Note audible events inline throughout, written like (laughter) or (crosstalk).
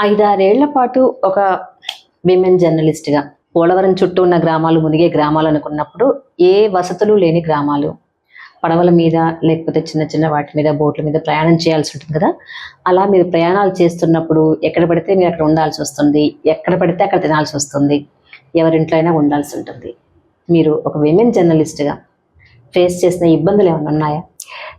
ఐదారేళ్ళ పాటు ఒక విమెన్ జర్నలిస్ట్గా పోలవరం చుట్టూ ఉన్న గ్రామాలు మునిగే గ్రామాలు అనుకున్నప్పుడు ఏ వసతులు లేని గ్రామాలు? పడవల మీద లేకపోతే చిన్న చిన్న వాటి మీద బోట్ల మీద ప్రయాణం చేయాల్సి ఉంటుంది కదా? అలా మీరు ప్రయాణాలు చేస్తున్నప్పుడు ఎక్కడ పడితే మీరు అక్కడ ఉండాల్సి వస్తుంది. ఎక్కడ పడితే అక్కడ తినాల్సి వస్తుంది. ఎవరింట్లో అయినా ఉండాల్సి ఉంటుంది. మీరు ఒక విమెన్ జర్నలిస్ట్గా ఫేస్ చేసిన ఇబ్బందులు ఏమైనా ఉన్నాయా?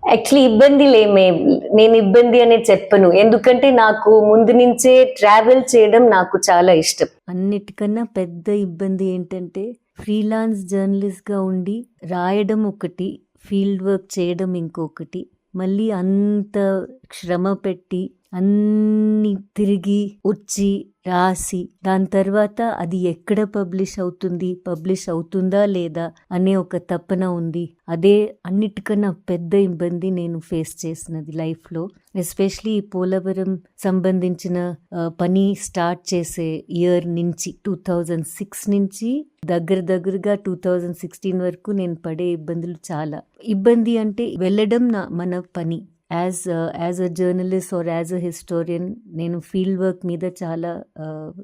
యాక్చువల్లీ ఇబ్బంది లేమే నేను ఇబ్బంది అనే చెప్పను. ఎందుకంటే నాకు ముందు నుంచే ట్రావెల్ చేయడం నాకు చాలా ఇష్టం. అన్నిటికన్నా పెద్ద ఇబ్బంది ఏంటంటే ఫ్రీలాన్స్ జర్నలిస్ట్గా ఉండి రాయడం ఒకటి ఫీల్డ్ వర్క్ చేయడం ఇంకొకటి మళ్ళీ అంత శ్రమ పెట్టి అన్ని తిరిగి వచ్చి రాసి దాని తర్వాత అది ఎక్కడ పబ్లిష్ అవుతుంది పబ్లిష్ అవుతుందా లేదా అనే ఒక తపన ఉంది. అదే అన్నిటికన్నా పెద్ద ఇబ్బంది నేను ఫేస్ చేసినది లైఫ్లో. ఎస్పెషలీ ఈ పోలవరం సంబంధించిన పని స్టార్ట్ చేసే ఇయర్ నుంచి టూ థౌజండ్ సిక్స్ నుంచి దగ్గర దగ్గరగా టూ థౌజండ్ సిక్స్టీన్ వరకు నేను పడే ఇబ్బందులు చాలా. ఇబ్బంది అంటే వెళ్ళడం నా మన పని. As as a journalist or as a historian నేను ఫీల్డ్ వర్క్ మీద చాలా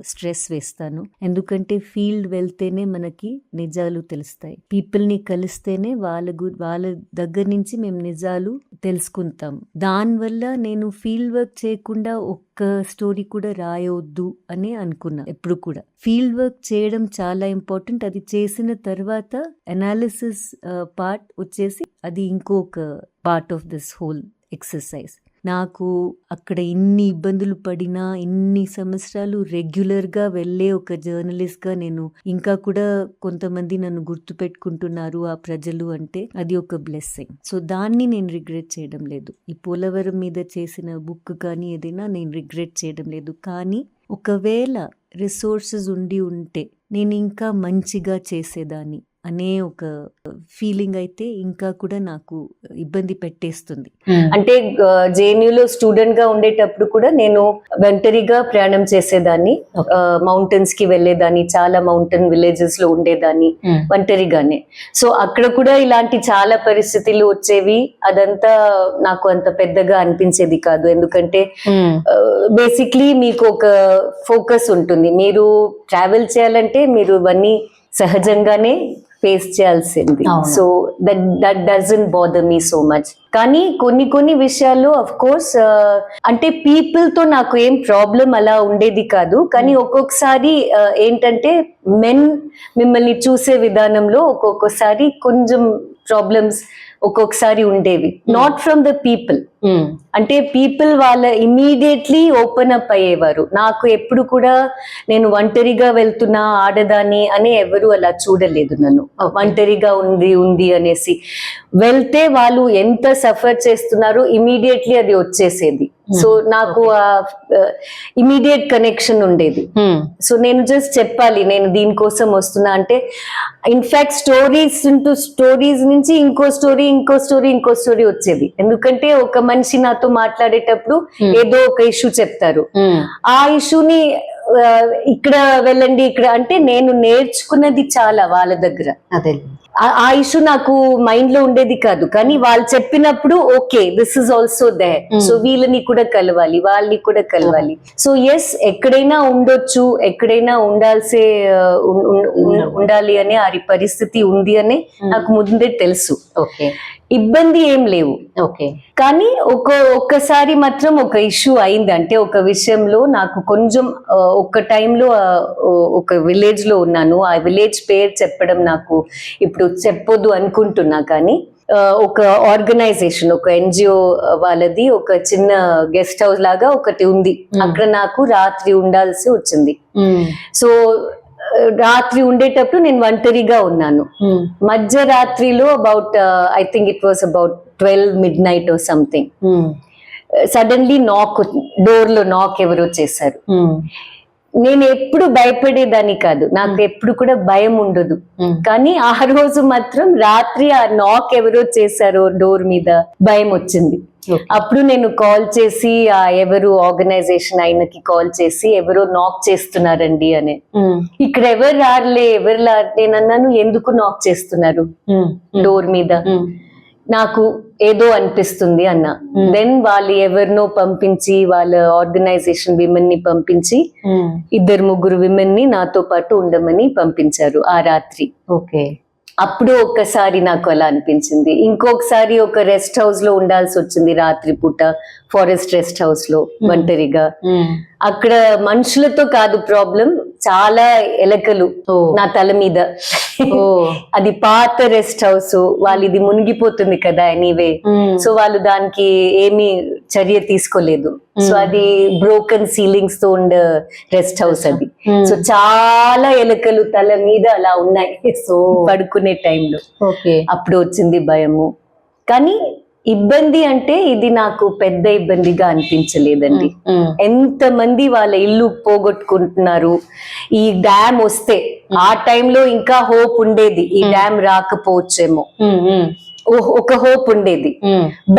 స్ట్రెస్ వేస్తాను. ఎందుకంటే ఫీల్డ్ వెళ్తేనే మనకి నిజాలు తెలుస్తాయి. పీపుల్ని కలిస్తేనే వాళ్ళ గు వాళ్ళ దగ్గర నుంచి మేము నిజాలు తెలుసుకుంటాం. దానివల్ల నేను ఫీల్డ్ వర్క్ చేయకుండా ఒక్క స్టోరీ కూడా రాయొద్దు అని అనుకున్నా ఎప్పుడు కూడా. ఫీల్డ్ వర్క్ చేయడం చాలా ఇంపార్టెంట్ అది చేసిన తర్వాత అనాలిసిస్ పార్ట్ వచ్చేసి అది ఇంకొక part of this whole exercise. నాకు అక్కడ ఇన్ని ఇబ్బందులు పడినా ఇన్ని సంవత్సరాలు రెగ్యులర్గా వెళ్ళే ఒక జర్నలిస్ట్గా నేను ఇంకా కూడా కొంతమంది నన్ను గుర్తుపెట్టుకుంటున్నారు ఆ ప్రజలు అంటే అది ఒక బ్లెస్సింగ్ సో దాన్ని నేను రిగ్రెట్ చేయడం లేదు. ఈ పోలవరం మీద చేసిన బుక్ కానీ ఏదైనా నేను రిగ్రెట్ చేయడం లేదు. కానీ ఒకవేళ రిసోర్సెస్ ఉండి ఉంటే నేను ఇంకా మంచిగా చేసేదాన్ని. అనే ఒక ఫీలింగ్ అయితే ఇంకా కూడా నాకు ఇబ్బంది పెట్టేస్తుంది. అంటే జేఎన్యూలో స్టూడెంట్గా ఉండేటప్పుడు కూడా నేను ఒంటరిగా ప్రయాణం చేసేదాన్ని. మౌంటైన్స్కి వెళ్ళేదాన్ని చాలా మౌంటైన్ విలేజెస్లో ఉండేదాన్ని ఒంటరిగానే. సో అక్కడ కూడా ఇలాంటి చాలా పరిస్థితులు వచ్చేవి. అదంతా నాకు అంత పెద్దగా అనిపించేది కాదు. ఎందుకంటే బేసిక్లీ మీకు ఒక ఫోకస్ ఉంటుంది. మీరు ట్రావెల్ చేయాలంటే మీరు ఇవన్నీ సహజంగానే ఫేస్ చేయాల్సింది. So that that doesn't bother me so much కానీ కొన్ని కొన్ని విషయాలు అఫ్ కోర్స్ అంటే పీపుల్తో నాకు ఏం ప్రాబ్లం అలా ఉండేది కాదు. కానీ ఒక్కొక్కసారి uh, ఏంటంటే మెన్ మిమ్మల్ని చూసే విధానంలో ఒక్కొక్కసారి కొంచెం ప్రాబ్లమ్స్ ఒక్కొక్కసారి ఉండేవి. నాట్ ఫ్రమ్ ద పీపుల్ అంటే పీపుల్ వాళ్ళ ఇమీడియట్లీ ఓపెన్ అప్ అయ్యేవారు. నాకు ఎప్పుడు కూడా నేను ఒంటరిగా వెళ్తున్నా ఆడదాన్ని అని ఎవరు అలా చూడలేదు నన్ను. ఒంటరిగా ఉంది ఉంది అనేసి. వెళ్తే వాళ్ళు ఎంత సఫర్ చేస్తున్నారో ఇమీడియట్లీ అది వచ్చేసేది. సో నాకు ఇమీడియట్ కనెక్షన్ ఉండేది. సో నేను జస్ట్ చెప్పాలి నేను దీనికోసం వస్తున్నా అంటే ఇన్ఫాక్ట్ స్టోరీస్ ఇంటూ స్టోరీస్ నుంచి ఇంకో స్టోరీ ఇంకో స్టోరీ ఇంకో స్టోరీ వచ్చేది. ఎందుకంటే ఒక మనిషి నాతో మాట్లాడేటప్పుడు Hmm. ఏదో ఒక ఇష్యూ చెప్తారు. ఆ ఇష్యూని ఇక్కడ వెళ్ళండి ఇక్కడ అంటే నేను నేర్చుకున్నది చాలా వాళ్ళ దగ్గర. అదే. ఆ- ఇష్యూ నాకు మైండ్లో ఉండేది కాదు. కానీ వాళ్ళు చెప్పినప్పుడు okay this is also they. So వీళ్ళని కూడా కలవాలి వాళ్ళని కూడా కలవాలి. సో ఎస్ ఎక్కడైనా ఉండొచ్చు ఎక్కడైనా ఉండాల్సే ఉన్- ఉండాలి అనే ఆ పరిస్థితి ఉంది అని నాకు ముందే తెలుసు. ఓకే ఇబ్బంది ఏం లేవు. ఓకే. కానీ ఒక ఒక్కసారి మాత్రం ఒక ఇష్యూ అయింది అంటే ఒక విషయంలో నాకు కొంచెం ఒక టైంలో ఒక విలేజ్లో ఉన్నాను. ఆ విలేజ్ పేరు చెప్పడం నాకు ఇప్పుడు చెప్పొద్దు అనుకుంటున్నా కానీ ఒక ఆర్గనైజేషన్ ఒక ఎన్జిఓ వాళ్ళది ఒక చిన్న గెస్ట్ హౌస్ లాగా ఒకటి ఉంది. అక్కడ నాకు రాత్రి ఉండాల్సి వచ్చింది. సో రాత్రి ఉండేటప్పుడు నేను ఒంటరిగా ఉన్నాను. మధ్యరాత్రిలో about I think it was about twelve midnight something suddenly knock డోర్లో నాక్ ఎవరో చేశారు. నేను ఎప్పుడు భయపడేదాన్ని కాదు. నాకు ఎప్పుడు కూడా భయం ఉండదు. కానీ ఆ రోజు మాత్రం రాత్రి ఆ నాక్ ఎవరో చేశారో డోర్ మీద భయం వచ్చింది. అప్పుడు నేను కాల్ చేసి ఎవరు ఆర్గనైజేషన్ ఆయనకి కాల్ చేసి ఎవరో నాక్ చేస్తున్నారండి అని. ఇక్కడ ఎవరు రారులే ఎవరు రా నేను అన్నాను ఎందుకు నాక్ చేస్తున్నారు? డోర్ మీద. నాకు ఏదో అనిపిస్తుంది అన్న. దెన్ వాళ్ళు ఎవరినో పంపించి వాళ్ళ ఆర్గనైజేషన్ విమెన్ని పంపించి ఇద్దరు ముగ్గురు విమెన్ని నాతో పాటు ఉండమని పంపించారు ఆ రాత్రి. ఓకే అప్పుడు ఒక్కసారి నాకు అలా అనిపించింది. ఇంకొకసారి ఒక రెస్ట్ హౌస్లో ఉండాల్సి వచ్చింది రాత్రి పూట ఫారెస్ట్ రెస్ట్ హౌస్లో ఒంటరిగా. అక్కడ మనుషులతో కాదు ప్రాబ్లం చాలా ఎలకలు. నా తల మీద. ఓ. (laughs) అది పాత రెస్ట్ హౌస్ వాళ్ళు ఇది మునిగిపోతుంది కదా ఎనీవే సో వాళ్ళు దానికి ఏమీ చర్య తీసుకోలేదు. సో అది బ్రోకెన్ సీలింగ్స్తో ఉండే రెస్ట్ హౌస్ అది. సో చాలా ఎలుకలు తల మీద అలా ఉన్నాయి. (laughs) సో పడుకునే టైంలో ఓకే అప్పుడు వచ్చింది భయము. కానీ ఇబ్బంది అంటే ఇది నాకు పెద్ద ఇబ్బందిగా అనిపించలేదండి. ఎంతమంది వాళ్ళ ఇల్లు పోగొట్టుకుంటున్నారు? ఈ డ్యామ్ వస్తే ఆ టైంలో ఇంకా హోప్ ఉండేది. ఈ డ్యామ్ రాకపోవచ్చేమో. ఒక హోప్ ఉండేది.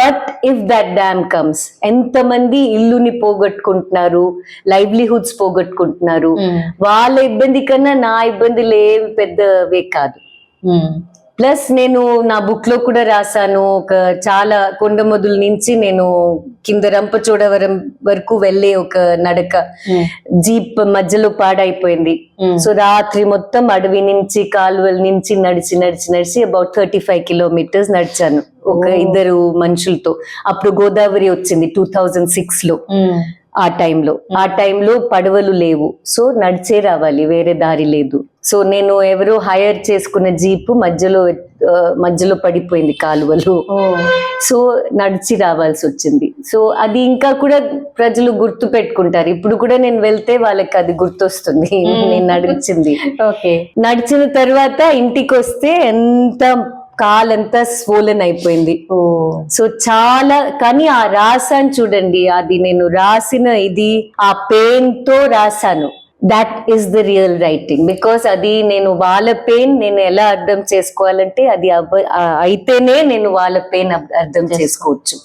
But if that dam comes ఎంతమంది ఇల్లుని పోగొట్టుకుంటున్నారు లైవ్లీహుడ్స్ పోగొట్టుకుంటున్నారు వాళ్ళ ఇబ్బంది కన్నా నా ఇబ్బందులు ఏమి పెద్దవే కాదు. ప్లస్ నేను నా బుక్లో కూడా రాశాను. ఒక చాలా కొండమొదుల నుంచి నేను కింద రంపచోడవరం వరకు వెళ్ళే ఒక నడక. జీప్ మధ్యలో పాడైపోయింది. సో రాత్రి మొత్తం అడవి నుంచి కాలువల నుంచి నడిచి నడిచి నడిచి అబౌట్ థర్టీ ఫైవ్ కిలోమీటర్స్ నడిచాను. ఒక ఇద్దరు మనుషులతో. అప్పుడు గోదావరి వచ్చింది టూ థౌజండ్ సిక్స్లో. ఆ టైంలో. ఆ టైంలో పడవలు లేవు. సో నడిచే రావాలి. వేరే దారి లేదు. సో నేను ఎవరో హైర్ చేసుకున్న జీపు మధ్యలో మధ్యలో పడిపోయింది కాలువలో. సో నడిచి రావాల్సి వచ్చింది. సో అది ఇంకా కూడా ప్రజలు గుర్తు పెట్టుకుంటారు. ఇప్పుడు కూడా నేను వెళ్తే వాళ్ళకి అది గుర్తొస్తుంది. నేను నడిచింది. (laughs) ఓకే నడిచిన తర్వాత ఇంటికి వస్తే ఎంత కాలంతా స్వోలన్ అయిపోయింది. ఓ. సో చాలా కానీ ఆ రాసాను చూడండి అది నేను రాసిన ఇది ఆ పెయిన్తో రాశాను that is the real writing because అది నేను వాళ్ళ పెయిన్ నేను ఎలా అర్థం చేసుకోవాలంటే అది అయితేనే నేను వాళ్ళ పెయిన్ అర్థం చేసుకోవచ్చు.